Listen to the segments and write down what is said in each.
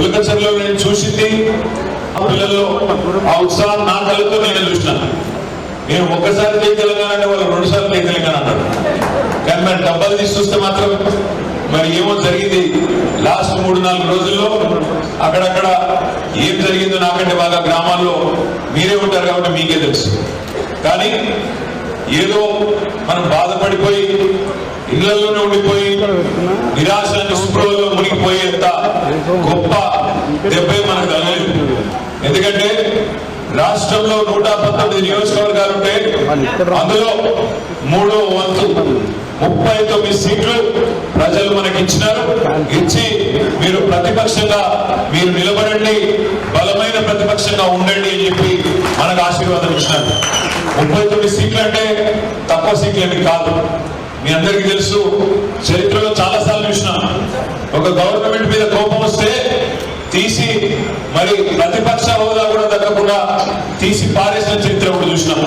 పులకచర్లో నేను చూసింది పిల్లలు ఆ ఉత్సాహం నా కళ్ళతో నేను చూసినాను నేను ఒక్కసారి జై తెలంగాణ అంటే వాళ్ళు రెండు సార్లు జై తెలంగాణ అన్నారు. కానీ మరి డబ్బాలు తీసి చూస్తే మాత్రం మరి ఏమో జరిగింది. లాస్ట్ మూడు నాలుగు రోజుల్లో అక్కడక్కడ ఏం జరిగిందో నాకంటే బాగా గ్రామాల్లో మీరే ఉంటారు కాబట్టి మీకే తెలుసు. కానీ ఏదో మనం బాధపడిపోయి ఇళ్ళలోనే ఉండిపోయి నిరాశ నిస్పృహలో మునిగిపోయేంత గొప్ప దెబ్బే మనకు తగలేదు. ఎందుకంటే రాష్ట్రంలో నూట పంతొమ్మిది నియోజకవర్గాలు ఉంటే అందులో మూడో వంతు ముప్పై తొమ్మిది సీట్లు ప్రజలు మనకి ఇచ్చినారు ఇచ్చి మీరు ప్రతిపక్షంగా మీరు నిలబడండి. బలమైన ప్రతిపక్షంగా ఉండండి అని చెప్పి మనకు ఆశీర్వాదం ఇచ్చినారు. ముప్పై తొమ్మిది సీట్లు అంటే తక్కువ సీట్లు ఏమి కాదు. మీ అందరికీ తెలుసు చరిత్రలో చాలా సార్లు చూసినాం. ఒక గవర్నమెంట్ మీద కోపం వస్తే తీసి మరి ప్రతిపక్ష హోదా కూడా తగ్గకుండా తీసి పారేసిన చరిత్ర కూడా చూసినాం.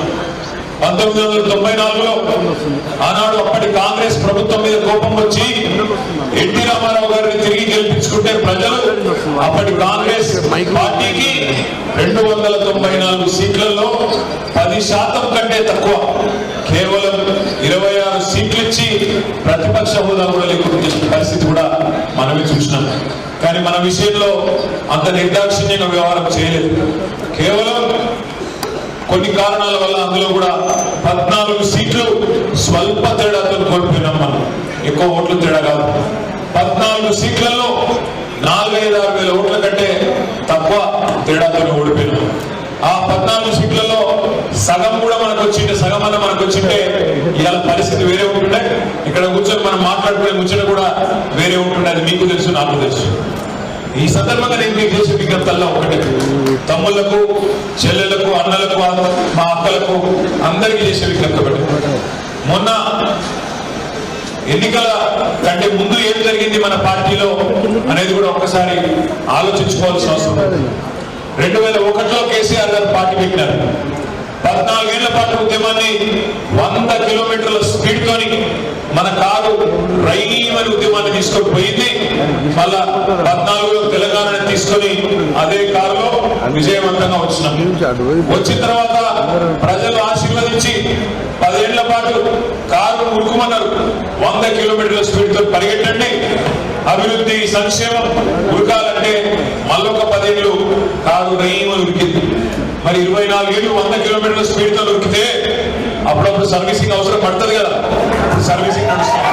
పంతొమ్మిది వందల తొంభై నాలుగులో ఆనాడు అప్పటి కాంగ్రెస్ ప్రభుత్వం మీద కోపం వచ్చి ఎన్టీ రామారావు గారిని తిరిగి గెలిపించుకుంటే ప్రజలు అప్పటి కాంగ్రెస్ పార్టీకి రెండు వందల తొంభై నాలుగు సీట్లలో పది శాతం కంటే తక్కువ. కేవలం ఇరవై ఆరు సీట్లు ఇచ్చి ప్రతిపక్ష హోదా కూడా లేకుండా చేసిన పరిస్థితి కూడా మనమే చూసినాం. కానీ మన విషయంలో అంత నిర్దాక్షిణ్యంగా వ్యవహారం చేయలేదు. కేవలం కొన్ని కారణాల వల్ల అందులో కూడా పద్నాలుగు సీట్లు స్వల్ప తేడాతో కోల్పోయినాం మనం. ఎక్కువ ఓట్లు తేడా కాదు. పద్నాలుగు సీట్లలో నాలుగైదు ఆరు వేల ఓట్ల కంటే తక్కువ తేడాతో ఓడిపోయినాం. ఆ పద్నాలుగు సీట్లలో సగం కూడా మనకు వచ్చింటే సగం అన్న మనకు వచ్చింటే ఇవాళ పరిస్థితి వేరే ఉంటుండే. ఇక్కడ కూర్చొని మనం మాట్లాడుకునే ముచ్చట కూడా వేరే ఉంటుండే. అది మీకు తెలుసు నాకు తెలుసు. ఈ సందర్భంగా నేను మీకు చేసే విజ్ఞప్తల్లో ఒకటి. తమ్ముళ్ళకు చెల్లెలకు అన్నలకు మా అక్కలకు అందరికీ చేసే విజ్ఞప్తి ఒకటి. మొన్న ఎన్నికల కంటే ముందు ఏం జరిగింది మన పార్టీలో అనేది కూడా ఒక్కసారి ఆలోచించుకోవాల్సిన అవసరం రెండు వేల ఒకటిలో కేసీఆర్ గారు పార్టీ పెట్టినారు. పద్నాలుగేళ్ళ పాటు ఉద్యమాన్ని వంద కిలోమీటర్ల స్పీడ్ తోని మన కారు రైమని ఉద్యమాన్ని తీసుకొని పోయింది. మళ్ళా పద్నాలుగులో తెలంగాణని తీసుకొని అదే కారులో విజయవంతంగా వచ్చినాం. వచ్చిన తర్వాత ప్రజలు ఆశీర్వదించి పదేళ్ళ పాటు కారు ఉరుకుమన్నారు. వంద కిలోమీటర్ల స్పీడ్తో పరిగెట్టండి. అభివృద్ధి సంక్షేమం ఉరకాలంటే మళ్ళొక పదేళ్ళు కారు రైమని ఉరికింది. మరి ఇరవై నాలుగేళ్ళు వంద కిలోమీటర్ల స్పీడ్తో ఉరికితే అప్పుడప్పుడు సర్వీసింగ్ అవసరం పడుతుంది కదా. సర్వీసింగ్ నడుస్తుంది.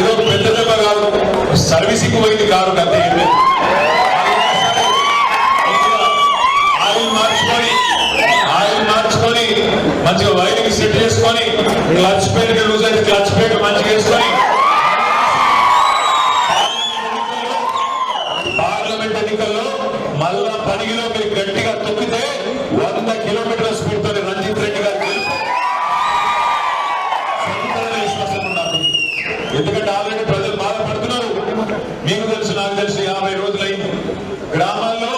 ఏదో పెద్ద దెబ్బ కాదు. సర్వీసింగ్ పోయింది కారు అంతే మంచిగా వైరింగ్ సెట్ చేసుకొని క్లచ్ ప్లేట్ లూజ్ అయితే క్లచ్ ప్లేట్ మంచిగా వేసుకొని. పార్లమెంట్ ఎన్నికల్లో మళ్ళా పనిలో మీరు గట్టిగా తొక్కితే వంద కిలోమీటర్ల స్పీడ్తో రంజిత్ రెడ్డి గారు విశ్వాసం ఉన్నారు. ఎందుకంటే ఆల్రెడీ ప్రజలు బాధపడుతున్నారు. మీకు తెలుసు నాకు తెలుసు యాభై రోజులైంది. గ్రామాల్లో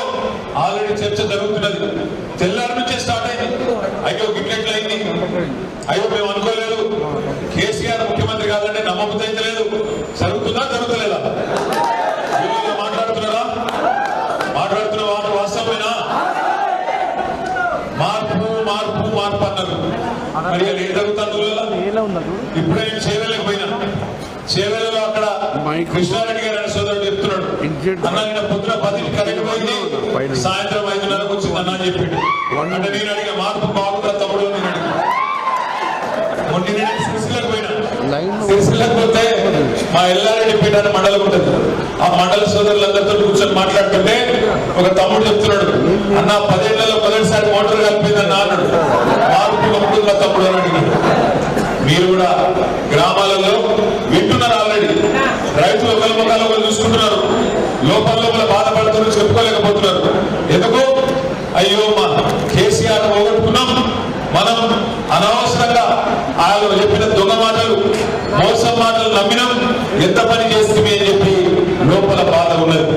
ఆల్రెడీ చర్చ జరుగుతున్నది. తెల్లారు అయ్యో మేము అనుకోలేదు. కేసీఆర్ ముఖ్యమంత్రి కాదంటే నమ్మబుద్ధి అయితే లేదు. జరుగుతుందా జరుగుతలేదా? మాట్లాడుతున్నారా? మాట్లాడుతున్న మాట వాస్తవమేనా? మార్పు మార్పు మార్పు అన్నారు. మరి ఏం జరుగుతుంది ఇప్పుడే నేను చేవెళ్ళకి పోయినా చేవెళ్ళలో అక్కడ కృష్ణారెడ్డి గారు సోదరుడు చెప్తున్నాడు. అన్న నిన్న పొద్దున పదికి కరెంట్ పోయింది. సాయంత్రం ఐదున్నరకు వచ్చింది అన్న అని చెప్పిండు. అంటే నేను అడిగా మార్పు బాగుందా తమ్ముడు? అని నేను అడిగా. మొన్న నేను సిరిసిల్లకు పోయినా. సిరిసిల్లకు పోతే మా ఎల్లారెడ్డి పీఠ అనే మండలం ఉంటుంది. ఆ మండల సోదరులందరితో కూర్చొని మాట్లాడుతుంటే ఒక తమ్ముడు చెప్తున్నాడు. అన్న పదేళ్ళలో మొదటిసారి మోటార్ కలిపిందన్న అన్నాడు. మార్పు వస్తుందా తమ్ముడు? అని అడిగాడు మీరు కూడా గ్రామాలలో వింటున్నారు ఆల్రెడీ. రైతులు ఒకరి ముఖాలు ఒకరు చూసుకుంటున్నారు. లోపల లోపల బాధపడుతున్నారు చెప్పుకోలేకపోతున్నారు. ఎందుకు? అయ్యో మా కేసీఆర్ పోగొట్టుకున్నాం. మనం అనవసరంగా వాళ్ళు చెప్పిన దొంగ మాటలు మోసం మాటలు నమ్మినాం ఎంత పని చేస్తుంది అని చెప్పి లోపల బాధ ఉన్నది.